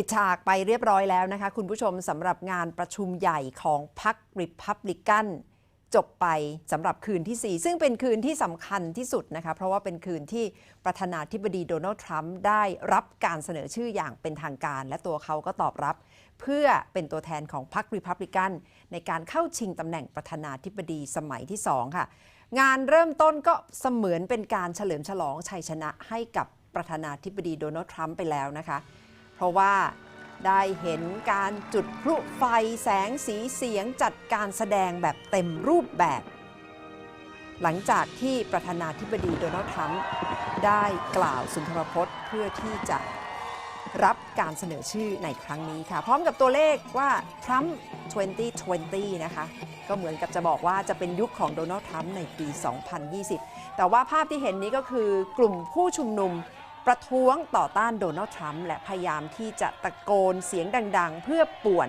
ิดฉากไปเรียบร้อยแล้วนะคะ คุณผู้ชมสำหรับงานประชุมใหญ่ของพรรคริพับลิกันจบไปสำหรับคืนที่ 4 ซึ่งเป็นคืนที่สำคัญที่สุดนะคะ เพราะว่าเป็นคืนที่ประธานาธิบดีโดนัลด์ทรัมป์ได้รับการเสนอชื่ออย่างเป็นทางการ และตัวเขาก็ตอบรับ เพื่อเป็นตัวแทนของพรรคริพับลิกันในการเข้าชิงตำแหน่งประธานาธิบดีสมัยที่ 2 ค่ะ งานเริ่มต้นก็เสมือนเป็นการเฉลิมฉลองชัยชนะให้กับประธานาธิบดีโดนัลด์ทรัมป์ไปแล้วนะคะ เพราะว่าได้เห็นการจุดพลุไฟแสงสีเสียงจัดการแสดงแบบเต็มรูปแบบ หลังจากที่ประธานาธิบดีโดนัลด์ทรัมป์ได้กล่าวสุนทรพจน์เพื่อที่จะรับการเสนอชื่อในครั้งนี้ค่ะ พร้อมกับตัวเลขว่าทรัมป์2020 นะคะ ก็เหมือนกับจะบอกว่าจะเป็นยุคของโดนัลด์ทรัมป์ในปี 2020 แต่ว่าภาพที่เห็นนี้ก็คือกลุ่มผู้ชุมนุม ประท้วงต่อต้านโดนัลด์ทรัมป์และพยายามที่จะตะโกนเสียงดัง ๆ เพื่อป่วน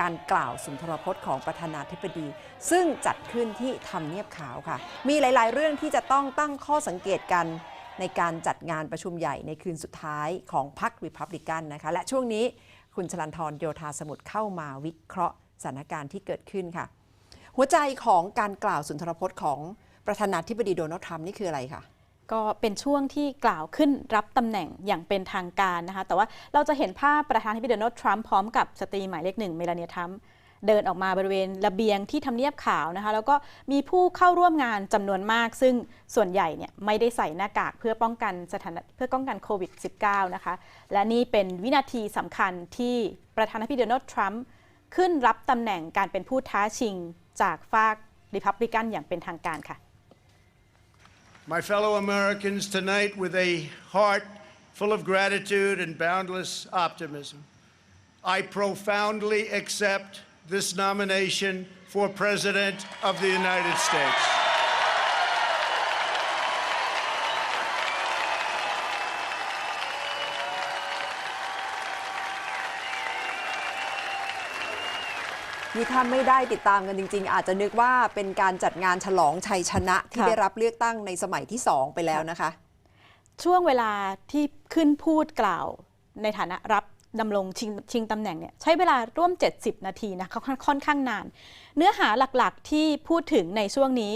การกล่าวสุนทรพจน์ของประธานาธิบดี ซึ่งจัดขึ้นที่ทำเนียบขาวค่ะ มีหลาย ๆ เรื่องที่จะต้องตั้งข้อสังเกตกันในการจัดงานประชุมใหญ่ในคืนสุดท้ายของพรรคริพับลิกันนะคะ และช่วงนี้คุณชลันทรโยธาสมุทรเข้ามาวิเคราะห์สถานการณ์ที่เกิดขึ้นค่ะ หัวใจของการกล่าวสุนทรพจน์ของประธานาธิบดีโดนัลด์ทรัมป์นี่คืออะไรคะ ก็เป็นช่วงที่กล่าวขึ้นรับตำแหน่งอย่างเป็นทางการนะคะ แต่ว่าเราจะเห็นภาพประธานาธิบดีโดนัลด์ทรัมป์พร้อมกับสตรีหมายเลขหนึ่งเมลานีทรัมป์เดินออกมาบริเวณระเบียงที่ทำเนียบขาวนะคะ แล้วก็มีผู้เข้าร่วมงานจำนวนมาก ซึ่งส่วนใหญ่เนี่ยไม่ได้ใส่หน้ากากเพื่อป้องกันสถานเพื่อป้องกันโควิด -19 นะคะ และนี่เป็นวินาทีสำคัญที่ประธานาธิบดีโดนัลด์ทรัมป์ขึ้นรับตำแหน่งการเป็นผู้ท้าชิงจากฝากริพับลิกันอย่างเป็นทางการค่ะ My fellow Americans, tonight, with a heart full of gratitude and boundless optimism, I profoundly accept this nomination for President of the United States. นี่ถ้าไม่ได้ติดตามกันจริง ๆ อาจจะนึกว่าเป็นการจัดงานฉลองชัยชนะที่ค่ะได้รับเลือกตั้งในสมัยที่2ไปแล้วนะคะ ช่วงเวลาที่ขึ้นพูดกล่าวในฐานะรับดำรงชิงชิงตำแหน่งเนี่ยใช้เวลาร่วม 70 นาทีนะค่อนค่อนข้างนาน เนื้อหาหลักๆที่พูดถึงในช่วงนี้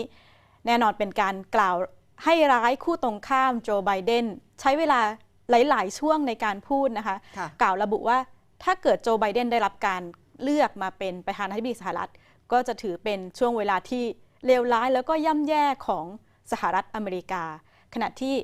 แน่นอนเป็นการกล่าวให้ร้ายคู่ตรงข้ามโจไบเดนใช้เวลาหลาย ๆ ช่วงในการพูดนะคะค่ะกล่าวระบุว่าถ้าเกิดโจไบเดนได้รับการ เลือกมาเป็นประธานาธิบดีสหรัฐ ก็จะถือเป็นช่วงเวลาที่เลวร้ายแล้วก็ย่ำแย่ของสหรัฐอเมริกา ขณะที่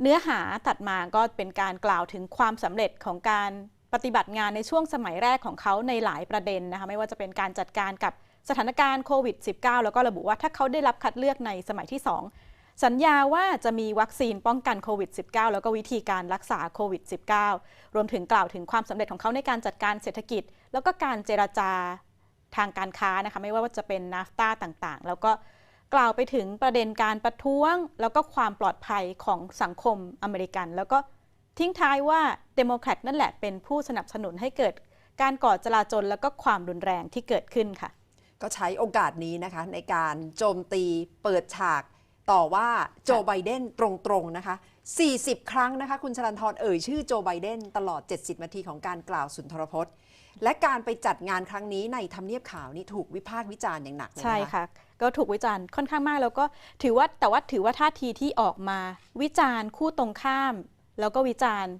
เนื้อหาตัดมาก็เป็นการกล่าวถึงความสำเร็จของการปฏิบัติงานในช่วงสมัยแรกของเขาในหลายประเด็นนะคะไม่ว่าจะเป็นการจัดการกับสถานการณ์โควิด -19 แล้วก็ระบุว่าถ้าเขาได้รับคัดเลือกในสมัยที่ 2 สัญญาว่าจะมีวัคซีนป้องกันโควิด -19 แล้วก็วิธีการรักษาโควิด -19 รวมถึงกล่าวถึงความสำเร็จของเขาในการจัดการเศรษฐกิจ แล้วก็การเจรจาทางการค้านะคะไม่ว่าจะเป็นนาฟตาต่างๆ แล้วก็กล่าวไปถึงประเด็นการประท้วง แล้วก็ความปลอดภัยของสังคมอเมริกัน แล้วก็ทิ้งท้ายว่าเดโมแครตนั่นแหละเป็นผู้สนับสนุนให้เกิดการก่อจลาจลแล้วก็ความรุนแรงที่เกิดขึ้นค่ะ ก็ใช้โอกาสนี้นะคะในการโจมตีเปิดฉาก ต่อว่าโจไบเดนตรงๆนะคะ 40 ครั้งนะคะ คุณชลันทรเอ่ยชื่อโจไบเดนตลอด 70 นาทีของการกล่าวสุนทรพจน์ และการไปจัดงานครั้งนี้ในทำเนียบขาวนี่ถูกวิพากษ์วิจารณ์อย่างหนักเลยใช่นะคะค่ะ ก็ถูกวิจารณ์ค่อนข้างมากแล้วก็ถือว่าแต่ว่าถือว่าท่าทีที่ออกมาวิจารณ์คู่ตรงข้าม แล้วก็วิจารณ์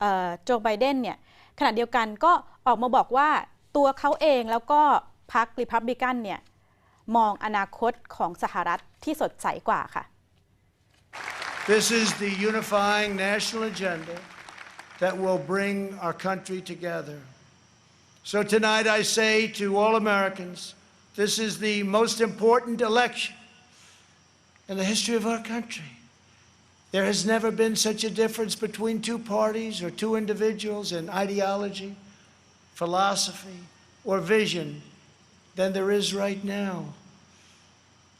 เอ่อโจไบเดนเนี่ยขณะเดียวกันก็ออกมาบอกว่าตัวเขาเองแล้วก็พรรคริพับลิกันเนี่ย มองอนาคตของสหรัฐที่สดใสกว่าค่ะ This is the unifying national agenda that will bring our country together. So tonight I say to all Americans, this is the most important election in the history of our country. There has never been such a difference between two parties or two individuals in ideology, philosophy, or vision than there is right now.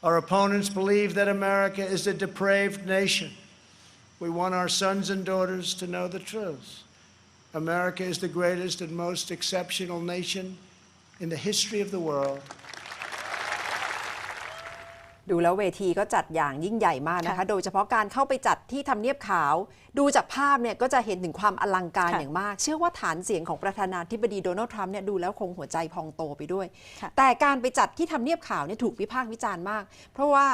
Our opponents believe that America is a depraved nation. We want our sons and daughters to know the truth. America is the greatest and most exceptional nation in the history of the world. ดูแล้วเวทีก็จัดอย่างยิ่งใหญ่มากนะคะค่ะโดยเฉพาะการเข้าไปจัดที่ทำเนียบขาว ดูจากภาพเนี่ยก็จะเห็นถึงความอลังการค่ะอย่างมาก เชื่อว่าฐานเสียงของประธานาธิบดีโดนัลด์ทรัมป์เนี่ยดูแล้วคงหัวใจพองโตไปด้วยค่ะแต่การไปจัดที่ทำเนียบขาวเนี่ยถูกวิพากษ์วิจารณ์มาก เพราะว่า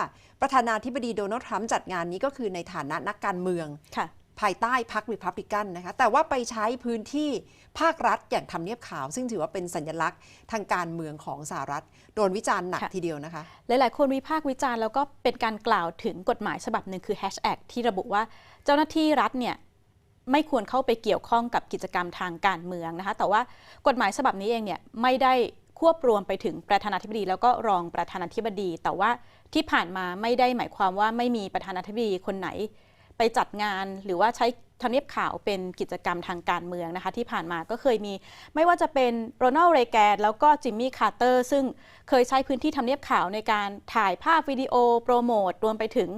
ประธานาธิบดีโดนัลด์ทรัมป์จัดงานนี้ก็คือในฐานะนักการเมืองค่ะ ภายใต้พรรคริพับลิกันนะคะ แต่ว่าไปใช้พื้นที่ภาครัฐอย่างทำเนียบขาว ซึ่งถือว่าเป็นสัญลักษณ์ทางการเมืองของสหรัฐ โดนวิจารณ์หนักค่ะทีเดียวนะคะ หลายๆ คนวิพากษ์วิจารณ์แล้วก็เป็นการกล่าวถึงกฎหมายฉบับหนึ่งคือ Hashtag ที่ระบุว่าเจ้าหน้าที่รัฐเนี่ยไม่ควรเข้าไปเกี่ยวข้องกับกิจกรรมทางการเมืองนะคะ แต่ว่ากฎหมายฉบับนี้เองเนี่ยไม่ได้ควบรวมไปถึงประธานาธิบดี แล้วก็รองประธานาธิบดี แต่ว่าที่ผ่านมาไม่ได้หมายความว่าไม่มีประธานาธิบดีคนไหน ไปจัดงานหรือว่าใช้ทำเนียบข่าวเป็นกิจกรรมทางการเมืองนะคะ ที่ผ่านมาก็เคยมี ไม่ว่าจะเป็นโรนัลด์เรแกนแล้วก็จิมมี่คาร์เตอร์ซึ่งเคยใช้พื้นที่ทำเนียบข่าวในการถ่ายภาพวิดีโอโปรโมทรวมไปถึง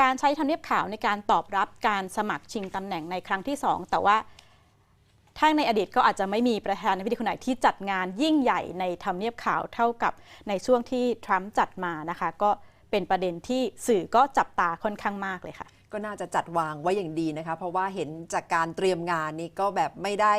การใช้ทำเนียบข่าวในการตอบรับการสมัครชิงตำแหน่งในครั้งที่ 2 แต่ว่าถ้าในอดีตก็อาจจะไม่มีประธานาธิบดีคนไหนที่จัดงานยิ่งใหญ่ในทำเนียบข่าวเท่ากับในช่วงที่ทรัมป์จัดมานะคะ ก็เป็นประเด็นที่สื่อก็จับตาค่อนข้างมากเลยค่ะ ก็น่าจะจัดวางไว้อย่างดีนะคะ เพราะว่าเห็นจากการเตรียมงานนี้ก็แบบไม่ได้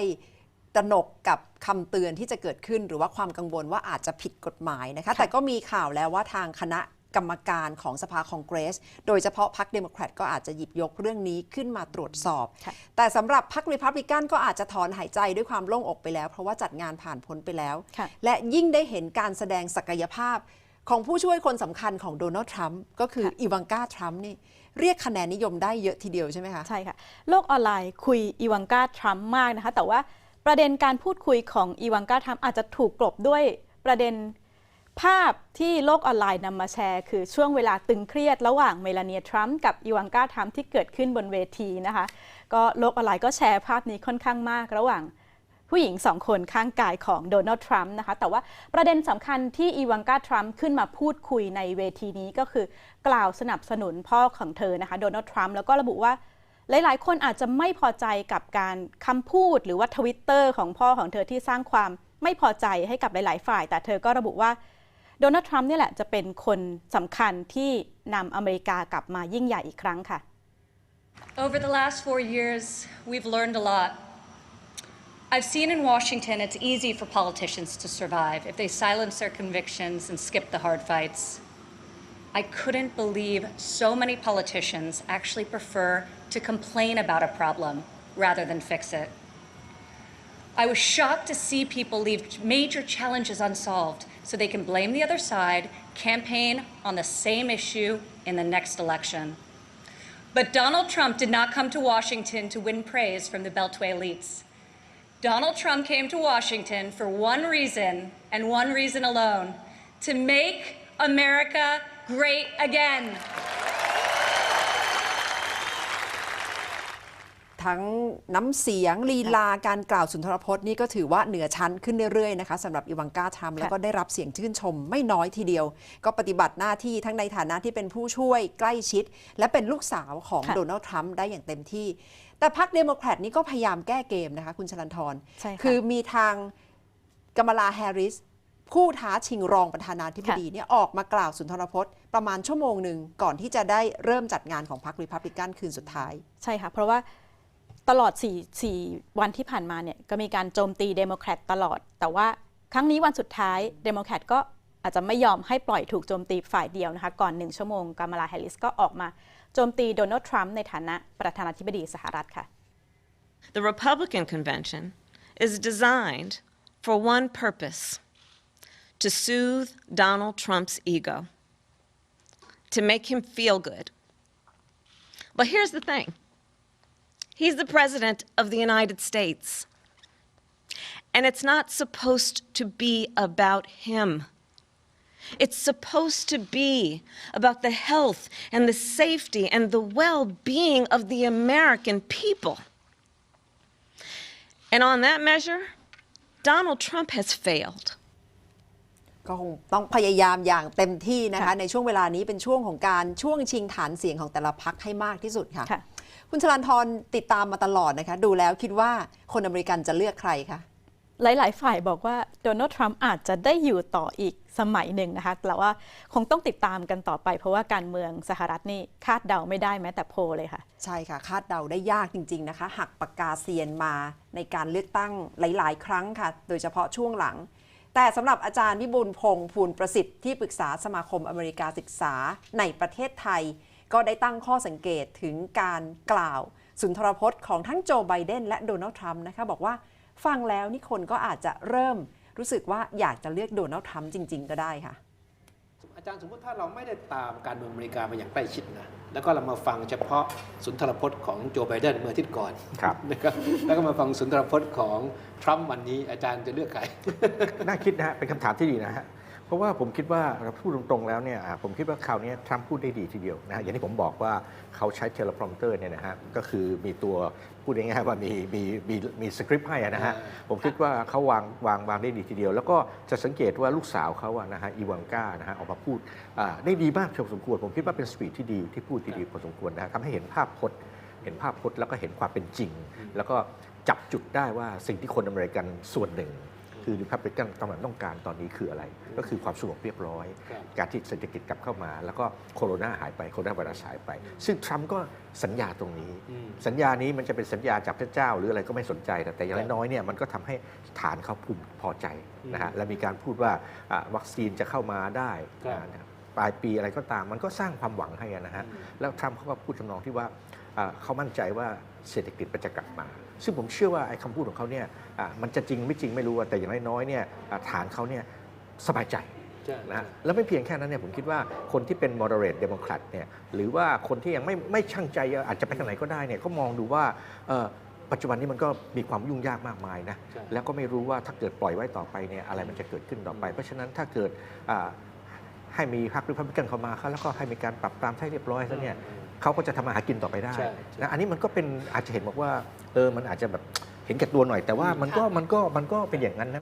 ตระหนกกับคำเตือนที่จะเกิดขึ้น หรือว่าความกังวลว่าอาจจะผิดกฎหมายนะคะ แต่ก็มีข่าวแล้วว่าทางคณะกรรมการของสภาคองเกรส โดยเฉพาะพรรคเดโมแครตก็อาจจะหยิบยกเรื่องนี้ขึ้นมาตรวจสอบค่ะแต่สำหรับพรรครีพับลิกันก็อาจจะถอนหายใจด้วยความโล่งอกไปแล้ว เพราะว่าจัดงานผ่านพ้นไปแล้วค่ะและยิ่งได้เห็นการแสดงศักยภาพ ของผู้ช่วยคนสำคัญของโดนัลด์ทรัมป์ก็คืออีวังกาทรัมป์นี่เรียกคะแนนนิยมได้เยอะทีเดียวใช่ไหมคะ ใช่ค่ะ โลกออนไลน์คุยอีวังกาทรัมป์มากนะคะ แต่ว่าประเด็นการพูดคุยของอีวังกาทรัมป์อาจจะถูกกลบด้วยประเด็นภาพที่โลกออนไลน์นำมาแชร์ คือช่วงเวลาตึงเครียดระหว่างเมลานีทรัมป์กับอีวังกาทรัมป์ที่เกิดขึ้นบนเวทีนะคะ ก็โลกออนไลน์ก็แชร์ภาพนี้ค่อนข้างมากระหว่าง ผู้หญิงสองคนข้างกายของโดนัลด์ทรัมป์นะคะ แต่ว่าประเด็นสำคัญที่อีวังกาทรัมป์ขึ้นมาพูดคุยในเวทีนี้ก็คือกล่าวสนับสนุนพ่อของเธอนะคะโดนัลด์ทรัมป์แล้วก็ระบุว่าหลาย ๆ คนอาจจะไม่พอใจกับการคำพูดหรือว่าทวิตเตอร์ของพ่อของเธอที่สร้างความไม่พอใจให้กับหลาย ๆ ฝ่าย แต่เธอก็ระบุว่าโดนัลด์ทรัมป์นี่แหละจะเป็นคนสำคัญที่นำอเมริกากลับมายิ่งใหญ่อีกครั้งค่ะ Over the last four years, we've learned a lot. I've seen in Washington it's easy for politicians to survive if they silence their convictions and skip the hard fights. I couldn't believe so many politicians actually prefer to complain about a problem rather than fix it. I was shocked to see people leave major challenges unsolved so they can blame the other side, campaign on the same issue in the next election. But Donald Trump did not come to Washington to win praise from the Beltway elites. Donald Trump came to Washington for one reason and one reason alone to make America great again. ทั้งน้ำเสียงลีลาการกล่าวสุนทรพจน์นี่ก็ถือว่าเหนือชั้นขึ้นเรื่อยๆนะคะสำหรับอีวังกาทรัมป์แล้วก็ได้รับเสียงชื่นชมไม่น้อยทีเดียว ก็ปฏิบัติหน้าที่ทั้งในฐานะที่เป็นผู้ช่วยใกล้ชิด และเป็นลูกสาวของค่ะโดนัลด์ทรัมป์ได้อย่างเต็มที่ แต่พรรคเดโมแครตนี่ก็พยายามแก้เกมนะคะคุณชลันทรใช่ค่ะ คือมีทางกัมมาลาแฮร์ริส ผู้ท้าชิงรองประธานาธิบดีเนี่ยออกมากล่าวสุนทรพจน์ประมาณชั่วโมงหนึ่งก่อนที่จะได้เริ่มจัดงานของพรรครีพับลิกันคืนสุดท้าย ใช่ค่ะ เพราะว่าตลอด4 4วันที่ผ่านมาเนี่ยก็มีการโจมตีเดโมแครตตลอด แต่ว่าครั้งนี้วันสุดท้ายเดโมแครตก็อาจจะไม่ยอมให้ปล่อยถูกโจมตีฝ่ายเดียวนะคะ ก่อนหนึ่งชั่วโมงกามาลาแฮร์ริสก็ออกมา โจมตีโดนัลด์ทรัมป์ในฐานะประธานาธิบดีสหรัฐค่ะ The Republican convention is designed for one purpose to soothe Donald Trump's ego, to make him feel good. But here's the thing he's the President of the United States, and it's not supposed to be about him. It's supposed to be about the health and the safety and the well being of the American people. And on that measure, Donald Trump has failed. ก็คงต้องพยายามอย่างเต็มที่นะคะค่ะในช่วงเวลานี้เป็นช่วงของการช่วงชิงฐานเสียงของแต่ละพักให้มากที่สุดค่ะค่ะคุณชลันทรติดตามมาตลอดนะคะ ดูแล้วคิดว่าคนอเมริกันจะเลือกใครคะ หลาย ๆ ฝ่ายบอกว่าโดนัลด์ทรัมป์อาจจะได้อยู่ต่ออีกสมัยหนึ่งนะคะแต่ว่าคงต้องติดตามกันต่อไป เพราะว่าการเมืองสหรัฐนี่คาดเดาไม่ได้แม้แต่โพเลยค่ะ ใช่ค่ะ คาดเดาได้ยากจริง ๆ นะคะ หักปากกาเซียนมาในการเลือกตั้งหลาย ๆ ครั้งค่ะ โดยเฉพาะช่วงหลัง แต่สำหรับอาจารย์วิบูลพงษ์ภูลประสิทธิ์ที่ปรึกษาสมาคมอเมริกาศึกษาในประเทศไทย ก็ได้ตั้งข้อสังเกตถึงการกล่าว สุนทรพจน์ของทั้งโจไบเดนและโดนัลด์ทรัมป์นะคะบอกว่า ฟังแล้วนี่คนก็อาจจะเริ่มรู้สึกว่าอยากจะเลือกโดนัลด์ทรัมป์จริง ๆ ก็ได้ค่ะอาจารย์สมมติถ้าเราไม่ได้ตามการเมืองอเมริกามาอย่างใกล้ชิดนะแล้วก็เรามาฟังเฉพาะสุนทรพจน์ของโจไบเดนเมื่ออาทิตย์ก่อนครับนะครับแล้วก็มาฟังสุนทรพจน์ของทรัมป์วันนี้อาจารย์จะเลือกใครน่าคิดนะฮะเป็นคำถามที่ดีนะฮะ เพราะว่าผมคิดว่าเราพูดตรงๆแล้วเนี่ยอ่าผมคิดว่าคราวนี้ทรัมป์พูดได้ดีทีเดียวนะฮะอย่างที่ผมบอกว่าเขาใช้เทเลพรอมเตอร์เนี่ยนะฮะก็คือมีตัวพูดง่ายๆว่ามีมีมีมีสคริปต์ให้อะนะฮะอ่าผมคิดว่าเขาวางวางวางได้ดีทีเดียว แล้วก็จะสังเกตว่าลูกสาวเขาอะนะฮะอีวังกานะฮะออกมาพูดอ่าได้ดีมากพอสมควร ผมคิดว่าเป็นสปีดที่ดีที่พูดที่ดีพอสมควรนะฮะทำให้เห็นภาพพจน์เห็นภาพพจน์แล้วก็เห็นความเป็นจริง แล้วก็จับจุดได้ว่าสิ่งที่คนอเมริกันส่วนหนึ่ง คือริพับลิกันกำลังต้องการตอนนี้คืออะไร ก็คือความสงบเรียบร้อยครับการที่เศรษฐกิจกลับเข้ามา แล้วก็โคโรนาหายไปโคโรนาไวรัสหายไป ซึ่งทรัมป์ก็สัญญาตรงนี้อืมสัญญานี้มันจะเป็นสัญญาจากพระเจ้าหรืออะไรก็ไม่สนใจนะแต่อย่างครับน้อยๆเนี่ยมันก็ทำให้ฐานเขาภูมิพอใจนะฮะอืมและมีการพูดว่าอ่าวัคซีนจะเข้ามาได้ครับอ่าปลายปีอะไรก็ตาม มันก็สร้างความหวังให้อะนะฮะแล้วทรัมป์เขาก็พูดทำนองที่ว่าอ่า เขามั่นใจว่าเศรษฐกิจมันจะกลับมา ซึ่งผมเชื่อว่าไอ้คำพูดของเขาเนี่ยอ่ามันจะจริงไม่จริงไม่รู้อะแต่อย่างน้อยๆเนี่ยอ่าฐานเขาเนี่ยสบายใจใช่นะฮะแล้วไม่เพียงแค่นั้นเนี่ยผมคิดว่าคนที่เป็น moderate democrat เนี่ยหรือว่าคนที่ยังไม่ไม่ช่างใจอาจจะไปทางไหนก็ได้เนี่ยเขามองดูว่าเอ่อปัจจุบันนี้มันก็มีความยุ่งยากมากมายนะใช่แล้วก็ไม่รู้ว่าถ้าเกิดปล่อยไว้ต่อไปเนี่ยอะไรมันจะเกิดขึ้นต่อไป เพราะฉะนั้นถ้าเกิดอ่าให้มีพรรคริพับลิกันเข้ามาเขาแล้วก็ให้มีการปรับปรามให้เรียบร้อยแล้วเนี่ย เขาก็จะทำมาหากินต่อไปได้ใช่ นะอันนี้มันก็เป็นอาจจะเห็นบอกว่าเออมันอาจจะแบบเห็นแก่ตัวหน่อย แต่ว่ามันก็มันก็มันก็เป็นอย่างนั้นนะ